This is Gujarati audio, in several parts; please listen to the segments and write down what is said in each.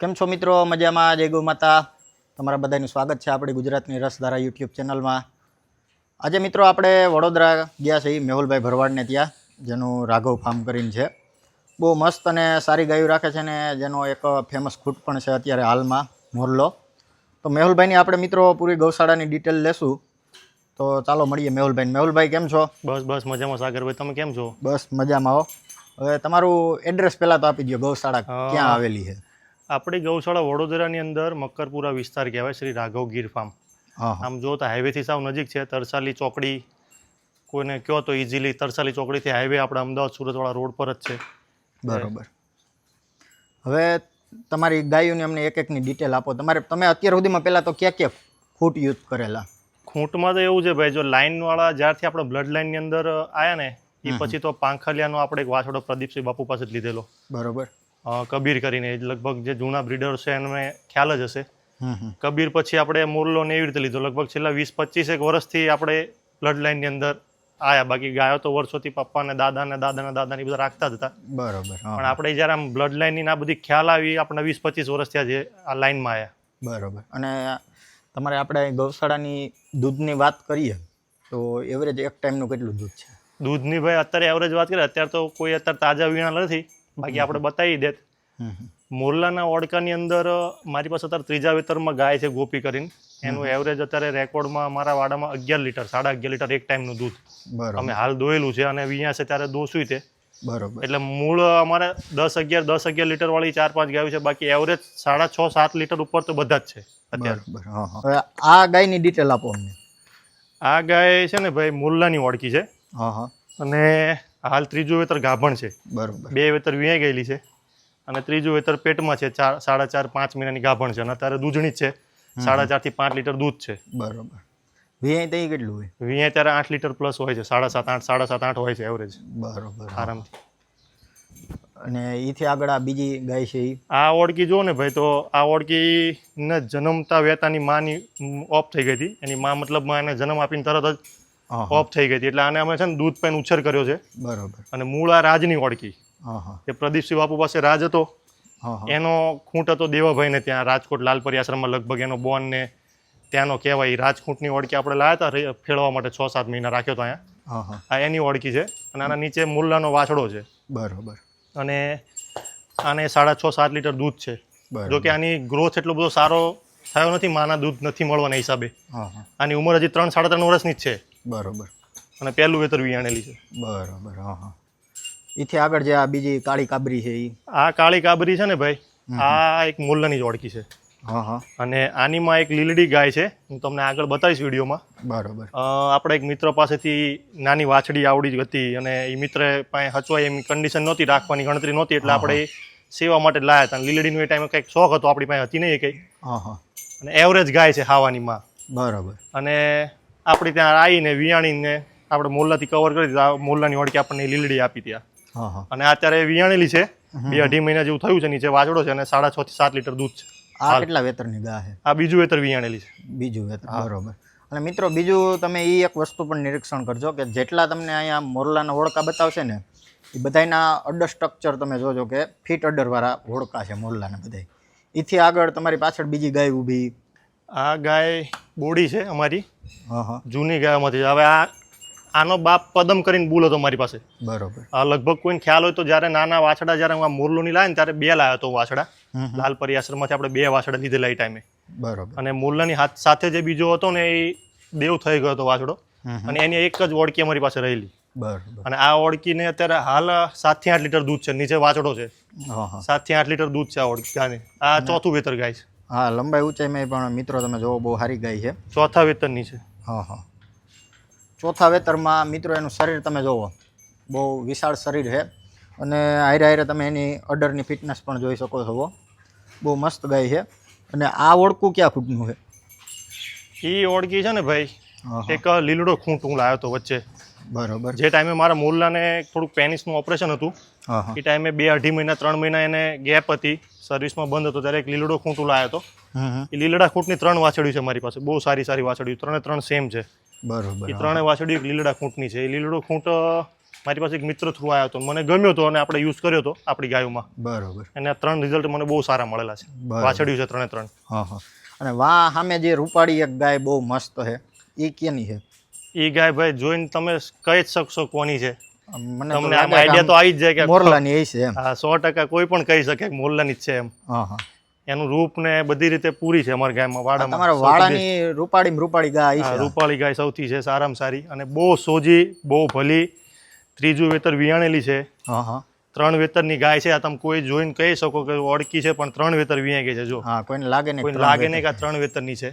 કેમ છો મિત્રો? મજામાં? જય ગૌ માતા. તમારા બધાનું સ્વાગત છે આપણી ગુજરાતની રસધારા યુટ્યુબ ચેનલમાં. આજે મિત્રો આપણે વડોદરા ગયા છીએ મેહુલભાઈ ભરવાડને ત્યાં જેનું રાઘવ ફાર્મ કરીને છે. બહુ મસ્ત અને સારી ગાયું રાખે છે ને જેનો એક ફેમસ ખૂટ પણ છે અત્યારે હાલમાં મોરલો. તો મેહુલભાઈની આપણે મિત્રો પૂરી ગૌશાળાની ડિટેલ લેશું. તો ચાલો મળીએ મેહુલભાઈ મેહુલભાઈ કેમ છો? બસ બસ મજામાં સાગરભાઈ. તમે કેમ છો? બસ મજામાં આવો હવે તમારું એડ્રેસ પહેલાં તો આપી દો ગૌશાળા ક્યાં આવેલી છે? આપણી ગૌશાળા વડોદરાની અંદર મકરપુરા વિસ્તાર કહેવાય શ્રી રાઘવ ગીર ફાર્મ. આમ જો તો હાઈવેથી સાવ નજીક છે તરસાલી ચોકડી કોઈને કહો તો ઇઝીલી તરસાલી ચોકડીથી હાઈવે આપણે અમદાવાદ સુરતવાળા રોડ પર જ છે. બરોબર. હવે તમારી ગાયોની અમને એક એકની ડિટેલ આપો. તમારે તમે અત્યાર સુધીમાં પહેલાં તો ક્યાં ક્યાં ખૂટ યુઝ કરેલા? ખૂંટમાં તો એવું છે ભાઈ જો લાઇનવાળા જ્યારથી આપણે બ્લડ લાઇનની અંદર આવ્યા ને એ પછી તો પાંખલિયાનો આપણે એક વાછડો પ્રદીપસિંહ બાપુ પાસે જ લીધેલો. બરોબર. કબીર કરીને. લગભગ જે જૂના બ્રીડર છે એને ખ્યાલ જ હશે. કબીર પછી આપણે મોરલો ને એવી રીતે લીધો. લગભગ છેલ્લા વીસ પચીસ એક વર્ષથી આપણે બ્લડ લાઇનની અંદર આયા. બાકી ગાયો તો વર્ષોથી પપ્પા ને દાદા ને દાદા ને દાદા ને બધા રાખતા જ હતા. બરોબર પણ આપણે જ્યારે આમ બ્લડ લાઇનની ના બધી ખ્યાલ આવી આપણે વીસ પચીસ વર્ષથી આજે આ લાઇનમાં આવ્યા બરોબર. અને તમારે આપણે ગૌશાળાની દૂધની વાત કરીએ તો એવરેજ એક ટાઈમનું કેટલું દૂધ છે? દૂધની ભાઈ અત્યારે એવરેજ વાત કરીએ અત્યારે તો કોઈ અત્યારે તાજા વીણા નથી. બાકી આપણે બતાવી દેત મોરલાના ઓડકાની અંદર મારી પાસે અત્યારે ત્રીજા વેતરમાં ગાય છે ગોપી કરીને. એનું એવરેજ અત્યારે રેકોર્ડમાં મારા વાડામાં અગિયાર લીટર સાડા અગિયાર લીટર એક ટાઈમનું દૂધ. અમે હાલ દોયેલું છે અને વિયા છે ત્યારે દોશું તે બરોબર. એટલે મૂળ અમારે દસ અગિયાર દસ અગિયાર લીટર વાળી ચાર પાંચ ગાયું છે બાકી એવરેજ સાડા છ સાત લીટર ઉપર તો બધા જ છે અત્યારે. આ ગાયની ડિટેલ આપો અમને. આ ગાય છે ને ભાઈ મોરલાની ઓળખી છે. અને હાલ ત્રીજું વેતર ગાભણ છે. બરોબર. બે વેતર વીણાઈ ગયેલી છે અને ત્રીજું વેતર પેટમાં છે ચાર સાડા ચાર પાંચ મહિનાની ગાભણ છે અને અત્યારે દૂધણી જ છે. સાડા ચારથી પાંચ લીટર દૂધ છે. બરોબર. વીઆઈ ત્યાં કેટલું હોય? વીઆઈ ત્યારે આઠ લીટર પ્લસ હોય છે સાડા સાત આઠ સાડા સાત આઠ હોય છે એવરેજ બરોબર. આરામથી. અને એથી આગળ આ બીજી ગાય છે આ ઓળકી જો ને ભાઈ તો આ ઓળકી ને જન્મતા વેતાની માની ઓફ થઈ ગઈ હતી. એની મા મતલબમાં એને જન્મ આપીને તરત જ ઓફ થઈ ગઈ હતી. એટલે આને અમે છે ને દૂધ પેન ઉછેર કર્યો છે. બરોબર. અને મૂળ આ રાજની ઓળખી. હા હા એ પ્રદીપસિંહ બાપુ પાસે રાજ હતો. એનો ખૂંટ હતો દેવાભાઈને ત્યાં. રાજકોટ લાલપરી આશ્રમમાં લગભગ એનો બોન ને ત્યાંનો કહેવાય. ઈ ઓળખી આપણે લાવ્યા હતા. ફેળવા માટે છ સાત મહિના રાખ્યો હતો અહીંયા. આ એની ઓળખી છે. અને આના નીચે મુલ્લાનો વાછડો છે. બરોબર. અને આને સાડા છ સાત લીટર દૂધ છે. બરોબર. જો કે આની ગ્રોથ એટલો બધો સારો થયો નથી. માના દૂધ નથી મળવાના હિસાબે. આની ઉંમર હજી ત્રણ સાડા ત્રણ વર્ષની જ છે. બરોબર. અને પહેલું વેતર વિયાણેલી છે. બરોબર હા હા. એથી આગળ જે આ બીજી કાળી કાબરી છે એ આ કાળી કાબરી છે ને ભાઈ આ એક મુલ્લાની જ ઓળખી છે. હા હા. અને આનીમાં એક લીલડી ગાય છે હું તમને આગળ બતાવીશ વિડીયોમાં. બરોબર. આપણે એક મિત્ર પાસેથી નાની વાછડી આવડી જ હતી અને એ મિત્ર પાસે હચવાય એમ કન્ડિશન નહોતી રાખવાની ગણતરી નહોતી એટલે આપણે સેવા માટે લાયા હતા. લીલડીનો એ ટાઈમે કંઈક શોખ હતો આપણી પાસે હતી નહીં કંઈ. અને એવરેજ ગાય છે હાવાની માં. બરાબર. અને આપણી ત્યાં આવીને વિયાણીને આપણે મોલ્લાથી કવર કરી દીધા. મોલ્લાની ઓળખી આપણને લીલડી આપી ત્યાં. અને અત્યારે વિયાણેલી છે. બે અઢી મહિના જેવું થયું છે નીચે વાછડો છે અને સાડા છ થી સાત લીટર દૂધ છે. આ કેટલા વેતરની ગા છે? આ બીજું વેતર વિયાણેલી છે. બીજું વેતર બરોબર. અને મિત્રો બીજું તમે એ એક વસ્તુ પણ નિરીક્ષણ કરજો કે જેટલા તમને અહીંયા મોરલાના હોડકા બતાવશે ને એ બધાયના અડર સ્ટ્રક્ચર તમે જોજો કે ફીટ અડરવાળા હોડકા છે મોરલાના બધાય. એથી આગળ તમારી પાછળ બીજી ગાય ઊભી આ ગાય બોડી છે અમારી જૂની ગાયમાંથી. હવે આ આનો બાપ પદમ કરીને બુલ હતો મારી પાસે. બરોબર. આ લગભગ કોઈને ખ્યાલ હોય તો જ્યારે નાના વાછડા જ્યારે હું આ મોરલોની લાવ્યા ને ત્યારે બે લાવ્યો હતો વાછડા. લાલપરી આશ્રમમાંથી આપણે બે વાછડા લીધેલા એ ટાઈમે. બરોબર. અને મોરલાની હાથ સાથે જે બીજો હતો ને એ દેવ થઈ ગયો હતો વાછડો. અને એની એક જ ઓળકી અમારી પાસે રહેલી. બરોબર. અને આ ઓળકીને અત્યારે હાલ સાતથી આઠ લીટર દૂધ છે નીચે વાછડો છે. સાતથી આઠ લીટર દૂધ છે આ ઓળકી ગાયને આ ચોથું વેતર ગાય છે. હા લંબાઈ ઊંચાઈમાં પણ મિત્રો તમે જોવો બહુ સારી ગાય છે. ચોથા વેતરની છે. હા હા. ચોથા વેતરમાં મિત્રો એનું શરીર તમે જોવો બહુ વિશાળ શરીર છે. અને હારે હારે તમે એની અડરની ફિટનેસ પણ જોઈ શકો છો બહુ મસ્ત ગાય છે. અને આ ઓળખું ક્યાં ફૂટનું છે? એ ઓળખી છે ને ભાઈ. એક લીલડો ખૂંટ હું લાવ્યો હતો વચ્ચે. બરોબર. જે ટાઈમે મારા મોરલાને થોડુંક પેનિસનું ઓપરેશન હતું એ ટાઈમે બે અઢી મહિના ત્રણ મહિના એને ગેપ હતી સર્વિસમાં બંધ હતો ત્યારે એક લીલડો ખૂંટ લાવ્યો હતો. એ લીલડા ખૂંટની ત્રણ વાછડીઓ છે મારી પાસે બહુ સારી સારી વાછડી ત્રણે ત્રણ સેમ છે. બરોબર એ ત્રણે વાછડી એક લીલડા ખૂંટની છે. એ લીલડો ખૂંટ મારી પાસે એક મિત્ર થ્રુ આવ્યો હતો. મને ગમ્યો હતો અને આપણે યુઝ કર્યો હતો આપણી ગાયોમાં. બરોબર. અને આ ત્રણ રિઝલ્ટ મને બહુ સારા મળેલા છે. વાછડ્યું છે ત્રણે ત્રણ. હા હા. અને વાહ સામે જે રૂપાળી એક ગાય બહુ મસ્ત છે. એ કેની છે? એ ગાય ભાઈ જોઈને તમે કહી જ શકશો કોની છે. મને તમને આમ આઈડિયા તો આવી જ જાય કે મોરલાની એ છે એમ. હા સો ટકા કોઈ પણ કહી શકે કે મોલ્લાની જ છે એમ. એનું રૂપ ને બધી રીતે પૂરી છે અમારા ગાયમાં વાડામાં. તમારા વાડાની રૂપાળી રૂપાળી ગાય છે. રૂપાળી ગાય સૌથી છે સારામાં સારી. અને બહુ સોજી બહુ ભલી. ત્રીજું વેતર વિયાણેલી છે. હા હા. ત્રણ વેતરની ગાય છે આ તમે કોઈ જોઈને કહી શકો કે ઓળખી છે પણ ત્રણ વેતર વિયાઈ ગઈ છે જો. હા કોઈને લાગે નહીં લાગે નહીં કે આ ત્રણ વેતરની છે.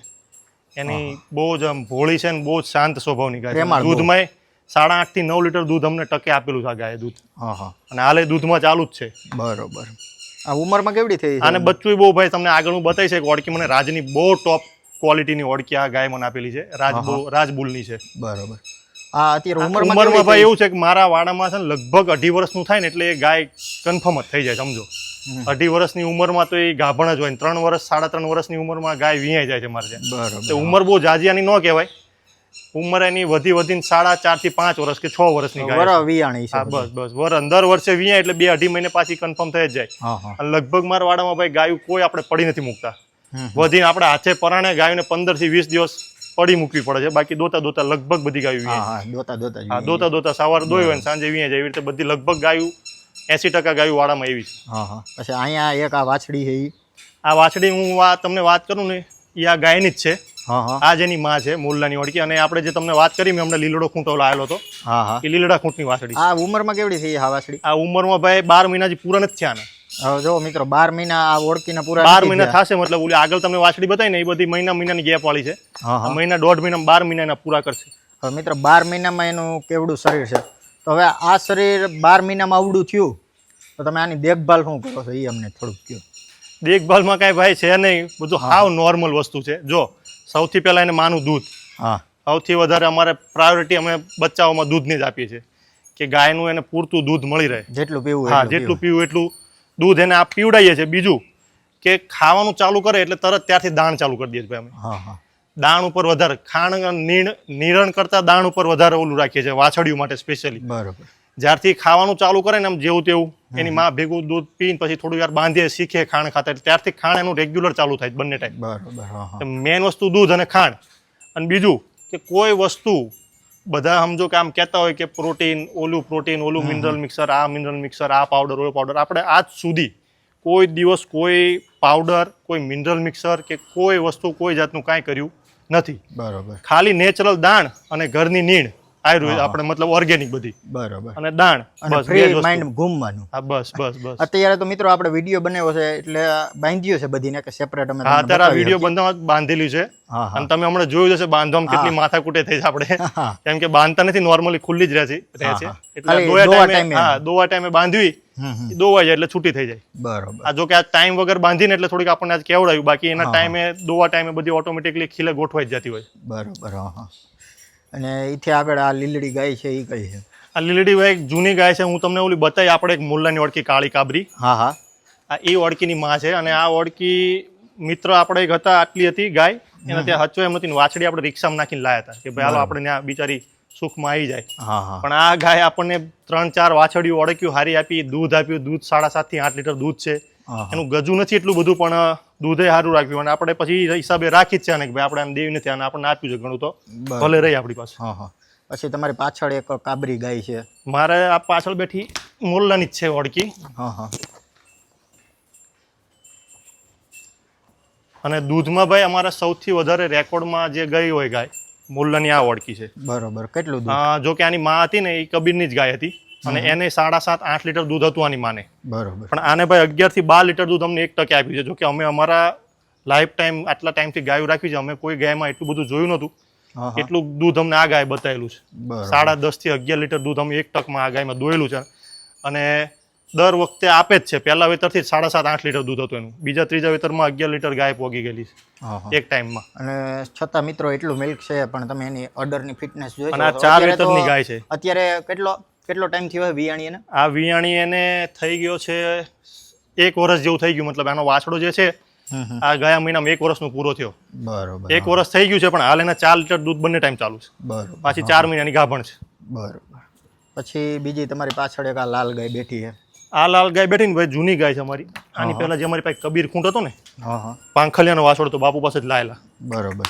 એની બહુ જ આમ ભોળી છે ને બહુ જ શાંત સ્વભાવની ગાય પ્રેમાળ બહુ. દૂધમાં સાડા આઠથી નવ લીટર દૂધ અમને ટકે આપેલું છે આ ગાય દૂધ. હા હા અને હાલે દૂધમાં ચાલુ જ છે. બરોબર. આ ઉંમરમાં કેવડી થઈ છે? આને બચ્ચું બહુ ભાઈ તમને આગળ હું બતાવી છે કે ઓળખી મને રાજની બહુ ટોપ ક્વોલિટીની ઓળખી આ ગાય મને આપેલી છે. રાજ બહુ રાજબુલની છે. બરોબર. આ અત્યારે ઉંમરમાં ઉંમરમાં કેવડી ભાઈ એવું છે કે મારા વાડામાં છે ને લગભગ અઢી વર્ષનું થાય ને એટલે એ ગાય કન્ફર્મ જ થઈ જાય સમજો. અઢી વર્ષની ઉંમરમાં તો એ ગાભણ જ હોય ત્રણ વર્ષ સાડા ત્રણ વર્ષની ઉંમરમાં ગાય વિયાઈ જાય છે મારે ત્યાં. તો ઉંમર બહુ જાજિયાની ન કહેવાય. ઉંમર એની વધી વધીને સાડા ચારથી પાંચ વર્ષ કે છ વર્ષની ગાય વિયાણી હા બસ બસ. વર દર વર્ષે વિયાય એટલે બે અઢી મહિને પાછી કન્ફર્મ થઈ જ જાય. અને લગભગ મારા વાડામાં ભાઈ ગાયું કોઈ આપણે પડી નથી મૂકતા. વધીને આપણે હાથે પરાણે ગાયોને પંદરથી વીસ દિવસ પડી મૂકવી પડે છે. બાકી દોતા દોતા લગભગ બધી ગાયો દોતા દોતા. દોતા દોતા સવાર દોય હોય સાંજે વિયાય જાય એવી રીતે બધી લગભગ ગાયું એસી ટકા ગાયું વાડામાં એવી છે. હા હા. પછી અહીંયા એક આ વાછડી છે એ આ વાછડી હું આ તમને વાત કરું ને એ આ ગાયની જ છે. હા હા. આ જેની માં છે મુલ્લાની ઓળખી. અને આપણે જે તમને વાત કરી મેં હમણાં લીલડો ખૂંટો લાયેલો હતો. હા હા. એ લીલડા ખૂંટની વાછડી આ ઉંમરમાં કેવડી થઈ આ વાછડી? આ ઉંમરમાં ભાઈ બાર મહિના જે પૂરા નથી થયા જો મિત્રો બાર મહિના આ ઓળખીને પૂરા બાર મહિના થશે મતલબ ઓલી આગળ તમને વાછડી બતાવી ને એ બધી મહિના મહિનાની ગેપ વાળી છે. મહિના દોઢ મહિના બાર મહિનાના પૂરા કરશે. હવે મિત્રો બાર મહિનામાં એનું કેવડું શરીર છે? તો હવે આ શરીર બાર મહિનામાં આવડું થયું તો તમે આની દેખભાલ શું કરો છો? એ અમને થોડુંક કહો દેખભાલમાં કાંઈ ભાઈ છે નહીં બધું હાવ નોર્મલ વસ્તુ છે. જો સૌથી પહેલાં એને માનું દૂધ. હા. સૌથી વધારે અમારે પ્રાયોરિટી અમે બચ્ચાઓમાં દૂધની જ આપીએ છીએ. કે ગાયનું એને પૂરતું દૂધ મળી રહે. જેટલું પીવું હા જેટલું પીવું. એટલું દૂધ એને આ પીવડાવીએ છીએ. બીજું કે ખાવાનું ચાલુ કરે એટલે તરત ત્યારથી દાણ ચાલુ કરી દઈએ છીએ ભાઈ અમે. હા હા. દાણ ઉપર વધારે ખાણ નીણ નિરણ કરતા દાણ ઉપર વધારે ઓલું રાખીએ છીએ વાછડિયું માટે સ્પેશિયલી બરાબર. જ્યારથી ખાવાનું ચાલુ કરે ને આમ જેવું તેવું એની માં ભેગું દૂધ પીને પછી થોડું યાર બાંધીએ શીખે ખાણ ખાતા એટલે ત્યારથી ખાણ એનું રેગ્યુલર ચાલુ થાય બંને ટાઈમ બરાબર મેન વસ્તુ દૂધ અને ખાંડ. અને બીજું કે કોઈ વસ્તુ બધા સમજો કે આમ કહેતા હોય કે પ્રોટીન ઓલું પ્રોટીન ઓલું મિનરલ મિક્સર આ મિનરલ મિક્સર આ પાવડર ઓલો પાવડર આપણે આજ સુધી કોઈ દિવસ કોઈ પાવડર કોઈ મિનરલ મિક્સર કે કોઈ વસ્તુ કોઈ જાતનું કાંઈ કર્યું નથી. બરાબર. ખાલી નેચરલ દાણ અને ઘરની નીણ. આયુર્વેદ આપણે મતલબ ઓર્ગેનિક બધી. બરોબર. અને દાણ. બસ બે માઇન્ડ ઘૂમવાનું હા બસ બસ બસ. અત્યારે તો મિત્રો આપણે વીડિયો બનાવ્યો છે એટલે બાંધ્યો છે બધીને કે સેપરેટ અમે હા અત્યારે આ વીડિયો બંધામાં બાંધેલી છે. અને તમે હમણાં જોયું જશે બાંધવામાં કેટલી માથાકૂટે થઈ છે આપણે. કેમ કે બાંધતા નથી નોર્મલી ખુલ્લી જ રહે છે રહે છે. એટલે દોવા ટાઈમે. હા દોવા ટાઈમે બાંધવી દોવાઈ જાય એટલે છૂટી થઈ જાય. બરોબર. આ જો કે આ ટાઈમ વગર બાંધીને એટલે થોડીક આપણને આજ કેવડાયું બાકી એના ટાઈમે દોવા ટાઈમે બધી ઓટોમેટિકલી ખીલે ગોઠવાઈ જતી હોય. બરોબર હા. અને એથી આગળ આ લીલડી ગાય છે એ કઈ છે. આ લીલડી ભાઈ એક જૂની ગાય છે હું તમને ઓલી બતાવી આપણે એક મુલ્લાની ઓળખી કાળી કાબરી. હા હા. આ એ ઓળકીની માં છે અને આ ઓળકી મિત્ર આપણે એક હતા આટલી હતી ગાય. એના ત્યાં હચો એમ હતી વાછડી આપણે રિક્ષામાં નાખીને લાયા હતા કે ભાઈ હાલો આપણે ત્યાં બિચારી સુખમાં આવી જાય. હા હા. પણ આ ગાય આપણને ત્રણ ચાર વાછડીઓ ઓળખ્યું હારી આપી દૂધ આપ્યું દૂધ સાડા સાતથી આઠ લીટર દૂધ છે. એનું ગજુ નથી એટલું બધું પણ દૂધે સારું રાખ્યું. અને આપણે પછી હિસાબે રાખી જ છે અને કે ભાઈ આપણે આને દેવી નથી અને આપણને આપ્યું છે ઘણું તો. ભલે રહી આપણી પાસે. પછી તમારી પાછળ એક કાબરી ગાય છે. મારે આ પાછળ બેઠી મોલ્લાની જ છે ઓળકી હા હા અને દૂધમાં ભાઈ અમારા સૌથી વધારે રેકોર્ડમાં જે ગઈ હોય ગાય મોલ્લાની આ ઓળકી છે. બરોબર. કેટલું જોકે જો કે આની માં હતી ને એ કબીરની જ ગાય હતી. અને એને સાડા સાત આઠ લીટર દૂધ હતું આની માને. બરોબર. પણ આને ભાઈ અગિયારથી બાર લીટર દૂધ અમને એક ટકે આપ્યું છે. જોકે અમે અમારા લાઈફ ટાઈમ આટલા ટાઈમથી ગાયું રાખી છે. અમે કોઈ ગાયમાં એટલું બધું જોયું નહોતું. હા એટલું દૂધ અમને આ ગાય બતાવેલું છે. સાડા દસથી અગિયાર લીટર દૂધ અમે એક ટકમાં આ ગાયમાં દોયેલું છે. અને દર વખતે આપે જ છે. પહેલા વેતરથી સાડા સાત આઠ લીટર દૂધ હતું એનું. બીજા ત્રીજા વેતરમાં અગિયાર લીટર ગાય પોગી ગયેલી છે. એક ટાઈમમાં. અને છતાં મિત્રો એટલું મિલ્ક છે પણ તમે એની ઓર્ડરની ફિટનેસ જોઈ અને આ ચાર વેતરની ગાય છે. અત્યારે કેટલો કેટલો ટાઈમ થયો હોય વિયાણી એને? આ વિયાણી એને થઈ ગયો છે એક વર્ષ જેવું થઈ ગયું મતલબ આનો વાછડો જે છે આ ગયા મહિનામાં એક વર્ષનો પૂરો થયો. બરોબર એક વર્ષ થઈ ગયું છે પણ હાલ એના ચાર લીટર દૂધ બંને ટાઈમ ચાલુ છે. બરોબર પાછી ચાર મહિનાની ગાભણ છે. બરોબર. પછી બીજી તમારી પાછળ એક આ લાલ ગાય બેઠી છે. આ લાલ ગાય બેઠી ને ભાઈ જૂની ગાય છે અમારી. આની પહેલા જે અમારી પાસે કબીર ખૂંટ હતો ને હા હા. પાંખલિયાનો વાછડો તો બાપુ પાસે જ લાયેલા. બરોબર.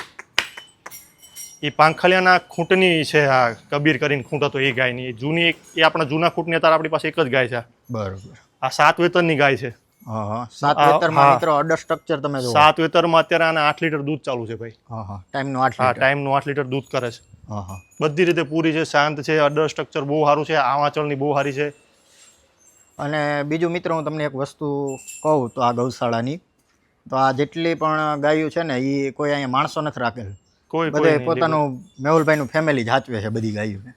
એ પાંખલિયાના ખૂંટની છે આ કબીર કરીને ખૂંટ હતો એ ગાયની. એ જૂની એક એ આપણા જૂના ખૂંટની અત્યારે આપણી પાસે એક જ ગાય છે. બરોબર. આ સાત વેતરની ગાય છે. હા હા. સાત વેતરમાં. મિત્રો અડર સ્ટ્રક્ચર તમે જુઓ. સાત વેતરમાં અત્યારે આને આઠ લીટર દૂધ ચાલુ છે ભાઈ. હા હા. ટાઈમનું આઠ હા ટાઈમનું આઠ લીટર દૂધ કરે છે. હા હા. બધી રીતે પૂરી છે શાંત છે અડર સ્ટ્રક્ચર બહુ સારું છે આવાચળની બહુ સારી છે. અને બીજું મિત્રો હું તમને એક વસ્તુ કહું તો આ ગૌશાળાની. તો આ જેટલી પણ ગાયો છે ને એ કોઈ અહીંયા માણસો નથી રાખેલ. કોઈ બધે. પોતાનું મેહુલભાઈનું ફેમિલી જાચવે છે બધી ગાયોને.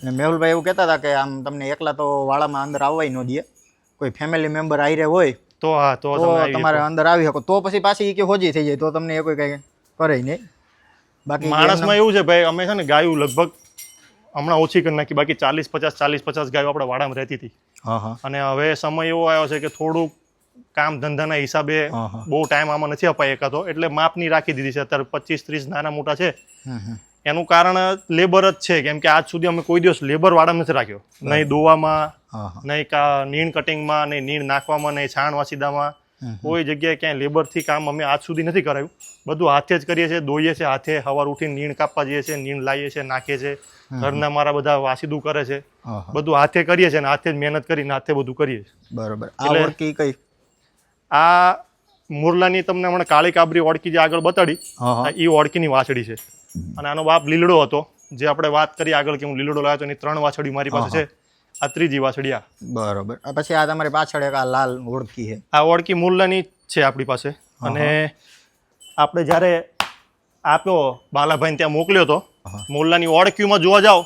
અને મેહુલભાઈ એવું કહેતા હતા કે આમ તમને એકલા તો વાળામાં અંદર આવવાય ન દે. કોઈ ફેમિલી મેમ્બર આયરે હોય તો હા તો તમારે અંદર આવી શકો. તો પછી પાછી એ કે હોજી થઈ જાય તો તમને એ કોઈ કંઈ કરે નહીં. બાકી માણસમાં એવું છે ભાઈ અમે છે ને ગાયું લગભગ હમણાં ઓછી કરી નાખી બાકી ચાલીસ પચાસ ચાલીસ પચાસ ગાયો આપણે વાડામાં રહેતી હતી. હા હા. અને હવે સમય એવો આવ્યો છે કે થોડુંક કામ ધંધાના હિસાબે. બહુ ટાઈમ આમાં નથી અપાઈ એકાતો એટલે માપની રાખી દીધી છે. અત્યારે પચીસ ત્રીસ નાના મોટા છે. એનું કારણ લેબર જ છે. કેમ કે આજ સુધી અમે કોઈ દિવસ લેબર વાળા નથી રાખ્યો. નહીં દોવામાં નહીં કા નીણ કટિંગમાં નહીં નીણ નાખવામાં નહીં છાણ વાસીદામાં. કોઈ જગ્યાએ ક્યાંય લેબરથી કામ અમે આજ સુધી નથી કરાયું બધું હાથે જ કરીએ છીએ દોઈએ છીએ હાથે. સવાર ઉઠીને નીણ કાપવા જઈએ છીએ નીણ લાવીએ છીએ નાખીએ છીએ. ઘરના મારા બધા વાસીદું કરે છે. બધું હાથે કરીએ છીએ હાથે જ મહેનત કરીને હાથે બધું કરીએ છીએ. બરોબર. એટલે- કઈ આ મુરલાની તમને હમણાં કાળી કાબરી ઓળકી જે આગળ બતાડી એ ઓળકીની વાછડી છે. અને આનો બાપ લીલડો હતો. જે આપણે વાત કરી આગળ કે હું લીલડો લાવ્યો તો એની ત્રણ વાછડી મારી પાસે છે. આ ત્રીજી વાછડી આ. બરોબર. પછી આ તમારી પાછળ એક આ લાલ ઓળખી છે. આ ઓળકી મુરલાની છે આપણી પાસે. અને આપણે જ્યારે આપ્યો બાલાભાઈને ત્યાં મોકલ્યો હતો. મુરલાની ઓળકીમાં જોવા જાઓ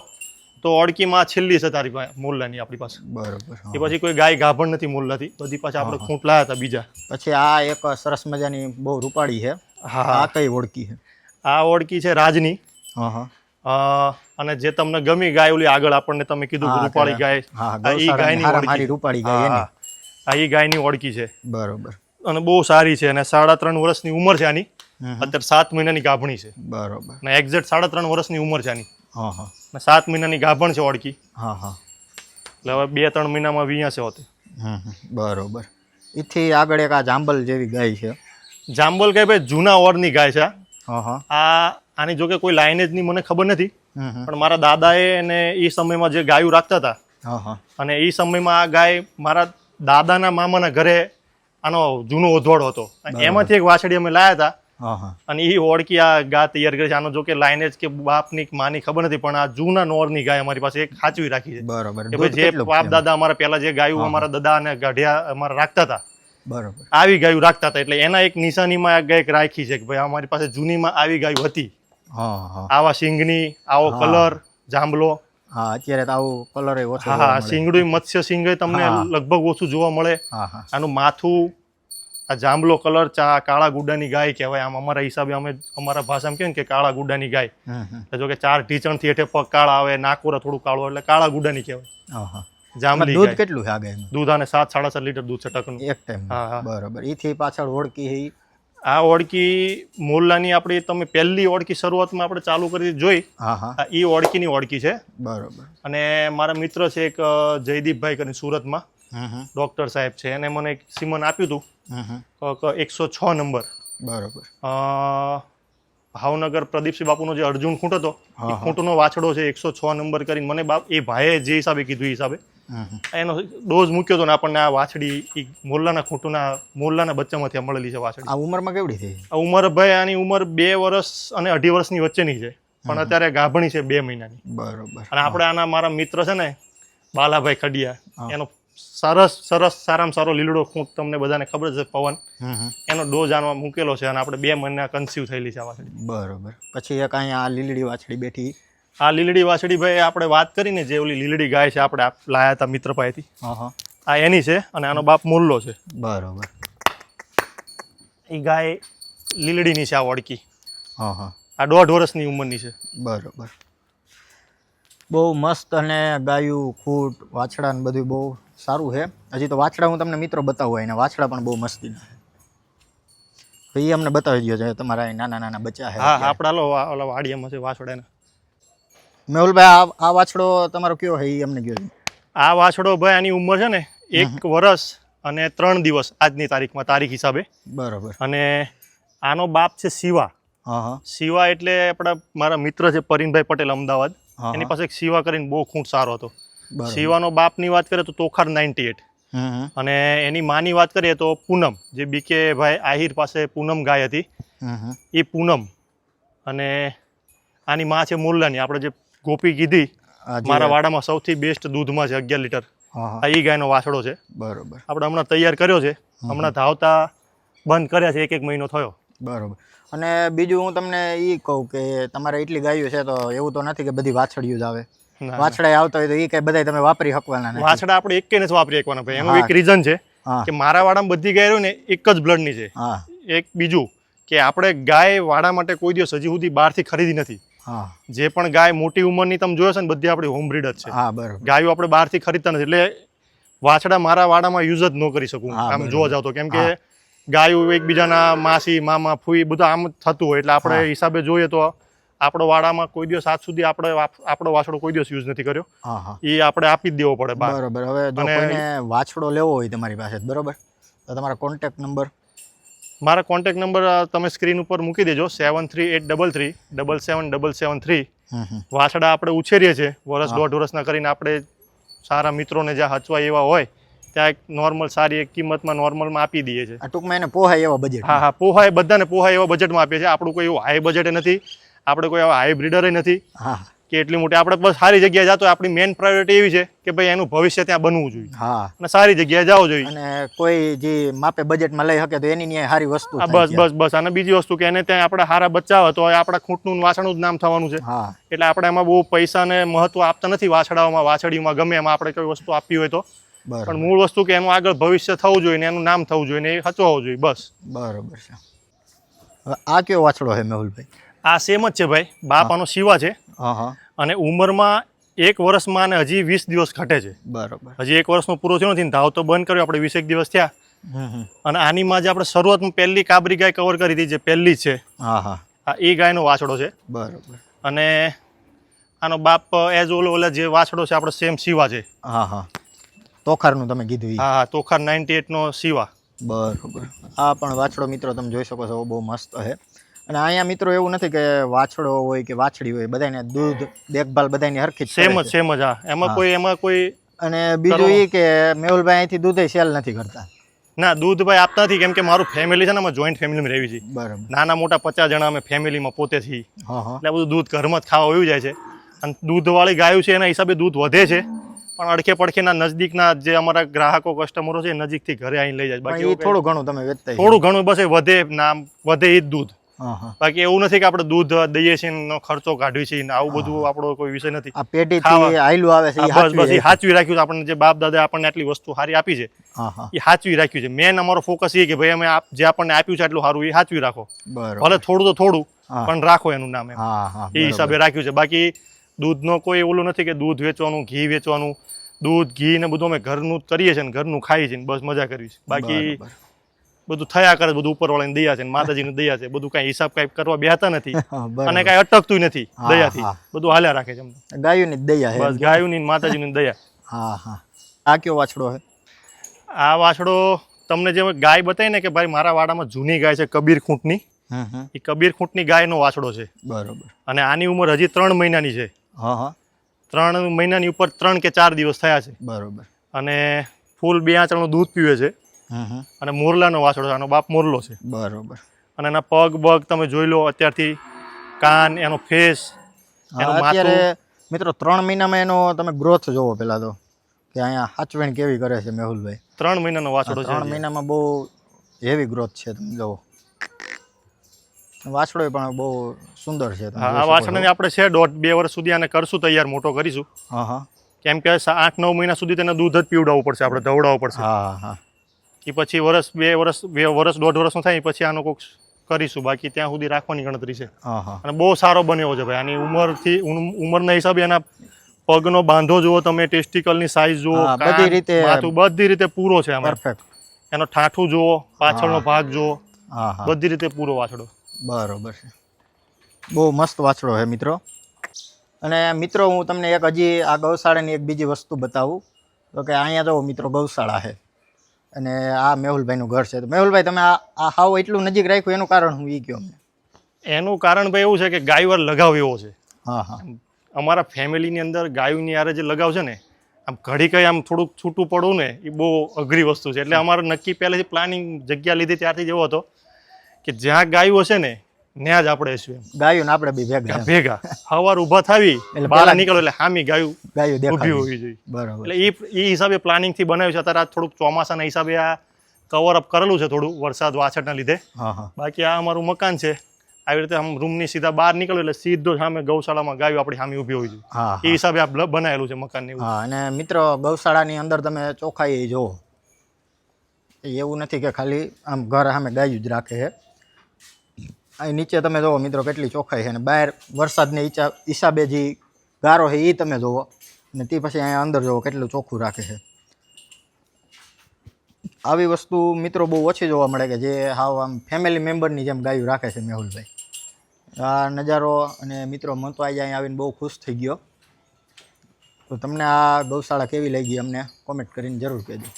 તો ઓળકીમાં છેલ્લી છે તારી પાસે મુરલાની આપણી પાસે. બરાબર એ પછી કોઈ ગાય ગાભણ નથી મુરલાથી બધી પાછા આપણે ખૂંટ લાયા હતા બીજા. પછી આ એક સરસ મજાની બહુ રૂપાળી છે. હા આ કઈ ઓળખી છે? આ ઓળકી છે રાજની. હા હા. અને જે તમને ગમી ગાય ઓલી આગળ આપણને તમે કીધું રૂપાળી ગાય. એ ગાયની. રૂપાળી ગાય. આ એ ગાયની ઓળખી છે. બરોબર. અને બહુ સારી છે અને સાડા ત્રણ વર્ષની ઉંમર છે આની. અત્યારે સાત મહિનાની ગાભણી છે. બરોબર. અને એક્ઝેક્ટ સાડા ત્રણ વર્ષની ઉંમર છે આની. હા હા. સાત મહિનાની ગાભણ છે ઓળકી હા હા. એટલે હવે બે ત્રણ મહિનામાં વીયા છે હોતે. બરોબર. એથી આગળ એક આ જાંબલ જેવી ગાય છે. જાંબલ ગાય ભાઈ જૂના ઓરની ગાય છે આ. આની જોકે કોઈ લાઇનેજની મને ખબર નથી. પણ મારા દાદાએ અને એ સમયમાં જે ગાયું રાખતા હતા અને એ સમયમાં આ ગાય મારા દાદાના મામાના ઘરે આનો જૂનો ઓધવાડો હતો. એમાંથી એક વાછડી અમે લાયા હતા. અને એ ઓળખી આ ગા તૈયાર કરી છે. આનો જો કે લાઇનેજ કે બાપની માની ખબર નથી પણ આ જૂના નોરની ગાય અમારી પાસે એક સાચવી રાખી છે. બરાબર. કે જે બાપ દાદા અમારા પહેલા જે ગાયું અમારા દાદા અને ગઢિયા અમારા રાખતા હતા બરાબર. આવી ગાયું રાખતા હતા. એટલે એના એક નિશાનીમાં આ ગાય રાખી છે કે ભાઈ અમારી પાસે જૂનીમાં આવી ગાયું હતી. આવા સિંગની આવો કલર જાંબલો. હા અત્યારે આવો કલર ઓછો હા. સિંગડું મત્સ્ય સિંગ તમને લગભગ ઓછું જોવા મળે. આનું માથું આ જાંબલો કલર ચા કાળા ગુડાની ગાય કહેવાય. આમ અમારા હિસાબે અમે અમારા ભાષામાં કહે ને કે કાળા ગુડાની ગાય. જો કે ચાર ઢીચણથી હેઠે પગ કાળા આવે નાકોરા થોડું કાળું એટલે કાળા ગુડાની કહેવાય. હા હા જાંબલી દૂધ કેટલું છે આ ગાયનું? દૂધ અને સાત સાડા સાત લીટર દૂધ છે ટકનું. એક ટાઈમ હા, હા. બરોબર. એથી પાછળ ઓળખી છે આ ઓળકી મોરલાની આપણી તમે પહેલી ઓળકી શરૂઆતમાં આપણે ચાલુ કરી જોઈ. એ હા. ઓળકીની ઓળકી છે. બરોબર. અને મારા મિત્ર છે એક જયદીપભાઈ કરીને સુરતમાં. હમ સાહેબ છે. એને મને એક સિમન આપ્યું હતું. એકસો છ નંબર. બરોબર. ભાવનગર પ્રદીપસિંહ બાપુનો જે અર્જુન ખૂંટ હતો એ ખૂંટનો વાછડો છે એકસો છ નંબર કરીને મને બાપ એ ભાઈએ જે હિસાબે કીધું એ હિસાબે. એનો ડોઝ મૂક્યો હતો ને આપણને આ વાછડી મોરલાના ખૂંટના મોરલાના બચ્ચામાંથી મળેલી છે વાછડી. આ ઉંમરમાં કેવડી થઈ? આ ઉંમર ભાઈ આની ઉંમર બે વર્ષ અને અઢી વર્ષની વચ્ચેની છે પણ અત્યારે ગાભણી છે બે મહિનાની. બરોબર. અને આપણે આના મારા મિત્ર છે ને બાલાભાઈ ખડિયા એનો સરસ સરસ સારામાં સારો લીલડો ખૂંટ તમને બધાને ખબર છે પવન. એનો ડોઝ આનો મૂકેલો છે અને આપણે બે મહિના કન્સ્યુ થયેલી છે આ વાછડી બરોબર. પછી એક અહીંયા આ લીલડી વાછડી બેઠી. આ લીલડી વાછડી ભાઈ આપણે વાત કરીને જે ઓલી લીલડી ગાય છે આપણે લાયા હતા મિત્ર પાસેથી. હા હા. આ એની છે અને આનો બાપ મુલ્લો છે. બરોબર. એ ગાય લીલડીની છે આ ઓળકી હા હા. આ દોઢ વર્ષની ઉંમરની છે. બરોબર. બહુ મસ્ત અને ગાયું ખૂટ વાછડા ને બધું બહુ સારું છે. હજી તો વાછડા હું તમને મિત્રો બતાવું એના વાછડા પણ બહુ મસ્તીના તો એ અમને બતાવી દો છે તમારા નાના નાના બચ્ચા છે હા. આપણા લો ઓલા વાડિયામાં છે વાછડાના. મેહુલભાઈ આ આ વાછડો તમારો કયો છે? એ અમને કહો આ વાછડો ભાઈ આની ઉંમર છે ને એક વર્ષ અને ત્રણ દિવસ આજની તારીખમાં તારીખ હિસાબે. બરોબર. અને આનો બાપ છે શિવા. શિવા એટલે આપણા મારા મિત્ર છે પરીનભાઈ પટેલ અમદાવાદ. એની પાસે એક શિવા કરીને બહુ ખૂંટ સારો હતો. શિવાનો બાપની વાત કરીએ તો તોખાર નાઇન્ટી એટ. અને એની માની વાત કરીએ તો પૂનમ જે બીકે ભાઈ આહિર પાસે પૂનમ ગાય હતી એ પૂનમ. અને આની માં છે મુરલાની. આપણે જે ગોપી કીધી મારા વાડામાં સૌથી બેસ્ટ દૂધમાં છે અગિયાર લીટર. આ એ ગાયનો વાછડો છે. બરોબર. આપણે હમણાં તૈયાર કર્યો છે. હમણાં ધાવતા બંધ કર્યા છે એક એક મહિનો થયો. બરોબર. અને બીજું હું તમને એ કહું કે તમારે એટલી ગાયો છે તો એવું તો નથી કે બધી વાછડીઓ જ આવે. વાછડા આવતા હોય તો એ કઈ બધા તમે વાપરી શકવાના નથી. વાછડા આપણે એક નથી વાપરી શકવાના ભાઈ. એનું એક રીઝન છે કે મારા વાડામાં બધી ગાય ને એક જ બ્લડની છે. એક બીજું કે આપણે ગાય વાડા માટે કોઈ દિવસ હજી સુધી બહારથી ખરીદી નથી. જે પણ ગાય મોટી ઉંમરની તમે જોયો છે ને બધી આપણી હોમ બ્રીડ જ છે. ગાયો આપણે બહારથી ખરીદતા નથી. એટલે વાછડા મારા વાડામાં યુઝ જ ન કરી શકું. આમ જોવા જાવ તો. કેમ કે ગાયો એકબીજાના માસી મામા ફૂઈ બધું આમ થતું હોય. એટલે આપણે હિસાબે જોઈએ તો આપણો વાડામાં કોઈ દિવસ આજ સુધી આપણે આપણો વાછડો કોઈ દિવસ યુઝ નથી કર્યો. એ આપણે આપી જ દેવો પડે બરોબર. હવે જો કોઈને વાછડો લેવો હોય તમારી પાસે બરોબર? તો તમારા કોન્ટેક્ટ નંબર મારા કોન્ટેક્ટ નંબર તમે સ્ક્રીન ઉપર મૂકી દેજો. Seven three eight double three double seven double seven three વાછડા આપણે ઉછેરીએ છીએ. વર્ષ હા. દોઢ વર્ષના કરીને આપણે સારા મિત્રોને જ્યાં હચવાય એવા હોય ત્યાં એક નોર્મલ સારી એક કિંમતમાં નોર્મલમાં આપી દઈએ છીએ. ટૂંકમાં એને પોહાય એવા બજેટ હા હા પોહાય બધાને પોહાય એવા બજેટમાં આપીએ છીએ. આપણું કોઈ એવું હાઈ બજેટ નથી. આપણે કોઈ એવા હાઈ બ્રીડર નથી. હા. કે એટલી મોટી આપણે બસ સારી જગ્યાએ જતો આપણી મેઇન પ્રાયોરિટી એવી છે કે ભાઈ એનું ભવિષ્ય ત્યાં બનવું જોઈએ. હા. અને સારી જગ્યાએ જવું જોઈએ. અને કોઈ જે માપે બજેટમાં લઈ શકે તો એની ન્યાય સારી વસ્તુ બસ બસ બસ. અને બીજી વસ્તુ કે એને ત્યાં આપણે હારા બચ્ચા તો આપણા ખૂંટનું વાસણું જ નામ થવાનું છે. એટલે આપણે એમાં બહુ પૈસાને મહત્વ આપતા નથી વાછડાઓમાં વાછડીમાં ગમે એમાં આપણે કોઈ વસ્તુ આપવી હોય તો. પણ મૂળ વસ્તુ કે એનું આગળ ભવિષ્ય થવું જોઈએ ને એનું નામ થવું જોઈએ ને એ હચવાવું જોઈએ બસ. બરોબર છે. આ કયો વાછડો છે મેહુલભાઈ? આ સેમ જ છે ભાઈ. બાપ આનો શિવા છે. હા હા. અને ઉંમરમાં એક વર્ષમાં અને હજી વીસ દિવસ ઘટે છે. બરોબર. હજી એક વર્ષનો પૂરો થયો નથી ધાવ તો બંધ કર્યો. આપણે વીસેક દિવસ થયા. અને આની માં જે આપણે શરૂઆતમાં પહેલી કાબરી ગાય કવર કરી હતી જે પહેલી છે હા એ ગાયનો વાછડો છે. બરોબર. અને આનો બાપ એઝ ઓલો ઓલા જે વાછડો છે આપણો સેમ શિવા છે. હા હા. તોખારનું તમે કીધું હા હા. તોખાર નાઇન્ટી એટનો શિવા. બરોબર. આ પણ વાછડો મિત્રો તમે જોઈ શકો છો બહુ મસ્ત છે. અને અહીંયા મિત્રો એવું નથી કે વાછડો હોય કે વાછડી હોય બધાને દૂધ દેખભાલ બધાની હરખી સેમ જ સેમ જ હા. એમાં કોઈ એમાં કોઈ અને બીજું. એ કે મેહુલભાઈ અહીંથી દૂધે સેલ નથી કરતા. ના દૂધ ભાઈ આપતા નથી કેમ કે મારું ફેમિલી છે ને અમે જોઈન્ટ ફેમિલીમાં રહેવી છે. બરાબર. નાના મોટા પચાસ જણા અમે ફેમિલીમાં પોતે છીએ. હા હા. એટલે બધું દૂધ ઘરમાં જ ખાવા આવ્યું જાય છે. અને દૂધવાળી ગાયું છે એના હિસાબે દૂધ વધે છે. પણ અડખે પડખેના નજદીકના જે અમારા ગ્રાહકો કસ્ટમરો છે એ નજીકથી ઘરે આવીને લઈ જાય. બાકી થોડું ઘણું તમે વેચતા થોડું ઘણું બસ એ વધે નામ વધે એ જ દૂધ. બાકી એવું નથી કે આપણે દૂધ દઈએ છીએ ને ખર્ચો કાઢીએ છે આવું બધું આપણો કોઈ વિષય નથી. આ ખાવા. આયલું આવે છે બસ બસ એ હાચવી રાખ્યું છે. આપણને જે બાપ દાદા આપણને આટલી વસ્તુ સારી આપી છે એ હાચવી રાખ્યું છે. મેન અમારો ફોકસ એ કે ભાઈ અમે જે આપણને આપ્યું છે એટલું સારું એ સાચવી રાખો. ભલે થોડું તો થોડું પણ રાખો એનું નામ એમ. એ હિસાબે રાખ્યું છે. બાકી દૂધનો કોઈ ઓલું નથી કે દૂધ વેચવાનું ઘી વેચવાનું. દૂધ ઘી ને બધું અમે ઘરનું કરીએ છીએ ને ઘરનું ખાઈએ છીએ બસ મજા કરીએ છે બાકી. બધું થયા કરે બધું ઉપરવાળાની દયા છે માતાજીની દયા છે બધું કાંઈ હિસાબ કાંઈ કરવા બેહતા નથી. અને કાંઈ અટકતું નથી દયાથી. બધું હાલ્યા રાખે છે ગાયોની દયા બસ ગાયુની ને માતાજીની દયા. હા હા. આ કયો વાછડો છે? આ વાછડો તમને જે ગાય બતાવી ને કે ભાઈ મારા વાડામાં જૂની ગાય છે કબીર ખૂંટની. એ કબીર ખૂંટની ગાયનો વાછડો છે. બરોબર. અને આની ઉંમર હજી ત્રણ મહિનાની છે. ત્રણ મહિનાની ઉપર ત્રણ કે ચાર દિવસ થયા છે. બરોબર. અને ફૂલ બે આંચળનું દૂધ પીવે છે. અને મોરલાનો વાછડો છે. આનો બાપ મોરલો છે. બરોબર. અને એના પગ બગ તમે જોઈ લો અત્યારથી કાન એનો ફેસ એનું અત્યારે મિત્રો ત્રણ મહિનામાં એનો તમે ગ્રોથ જોવો પેલા તો. કે અહીંયા હાચવેણ કેવી કરે છે મેહુલભાઈ? ત્રણ મહિનાનો વાછડો છે ત્રણ મહિનામાં બહુ હેવી ગ્રોથ છે તમે જોવો. વાછડો પણ બહુ સુંદર છે હા આ વાછડાને આપણે છે દોઢ બે વર્ષ સુધી આને કરશું તૈયાર મોટો કરીશું. હા હા. કેમ કે આઠ નવ મહિના સુધી તેને દૂધ જ પીવડાવવું પડશે આપણે ધવડાવવું પડશે. હા હા. એ પછી વર્ષ બે વર્ષ બે વર્ષ દોઢ વર્ષનું થાય પછી આનો કોક કરીશું. બાકી ત્યાં સુધી રાખવાની ગણતરી છે. અને બહુ સારો બન્યો છે ભાઈ. આની ઉંમરથી ઉમ- ઉંમરના હિસાબે એના પગનો બાંધો જુઓ તમે ટેસ્ટિકલની સાઇઝ જુઓ બધી રીતે- બધી રીતે પૂરો છે પરફેક્ટ એનો ઠાઠું જુઓ પાછળનો ભાગ જુઓ બધી રીતે પૂરો વાછડો. બરોબર છે. બહુ મસ્ત વાછડો છે મિત્રો. અને મિત્રો હું તમને એક હજી આ ગૌશાળાની એક બીજી વસ્તુ બતાવું. તો કે અહીંયા જો મિત્રો ગૌશાળા છે. અને આ મેહુલભાઈનું ઘર છે. તો મેહુલભાઈ તમે આ હાવ એટલું નજીક રાખ્યું એનું કારણ હું એ કહ્યું અમને એનું કારણ ભાઈ એવું છે કે ગાયવર લગાવ એવો છે. હા હા. અમારા ફેમિલીની અંદર ગાયુની યારે જે લગાવ છે ને આમ ઘડી કઈ આમ થોડુંક છૂટું પડવું ને એ બહુ અઘરી વસ્તુ છે. એટલે અમારે નક્કી પહેલેથી પ્લાનિંગ જગ્યા લીધી ત્યારથી જ એવો હતો કે જ્યાં ગાયો હશે ને ત્યાં જ આપણે છીએ. ગાયું ને આપણે બી ભેગા ભેગા. હવાર ઊભા થાવી એટલે બહાર નીકળો એટલે હામી ગાયું ગાયું ઊભી હોવી જોઈએ. બરાબર. એટલે એ એ હિસાબે પ્લાનિંગથી બનાવ્યું છે. અત્યારે આ થોડુંક ચોમાસાના હિસાબે આ કવર અપ કરેલું છે થોડું વરસાદ વાછટના લીધે. બાકી આ અમારું મકાન છે. આવી રીતે આમ રૂમની સીધા બહાર નીકળો એટલે સીધો સામે ગૌશાળામાં ગાયું આપણી સામે ઊભી હોય છે એ હિસાબે આ બનાવેલું છે મકાન હા અને મિત્રો ગૌશાળાની અંદર તમે ચોખ્ખાઈ જુઓ. એવું નથી કે ખાલી આમ ઘર સામે ગાયું જ રાખે છે. અહીં નીચે તમે જુઓ મિત્રો કેટલી ચોખ્ખાઈ છે અને બહાર વરસાદને હિચા હિસાબે જે ગારો છે એ તમે જુઓ અને તે પછી અહીંયા અંદર જુઓ કેટલું ચોખ્ખું રાખે છે. આવી વસ્તુ મિત્રો બહુ ઓછી જોવા મળે કે જે હાવ આમ ફેમિલી મેમ્બરની જેમ ગાયું રાખે છે મેહુલભાઈ. આ નજારો અને મિત્રો મન તો આજે અહીં આવીને બહુ ખુશ થઈ ગયો. તો તમને આ ગૌશાળા કેવી લાગી અમને કોમેન્ટ કરીને જરૂર કહેજો.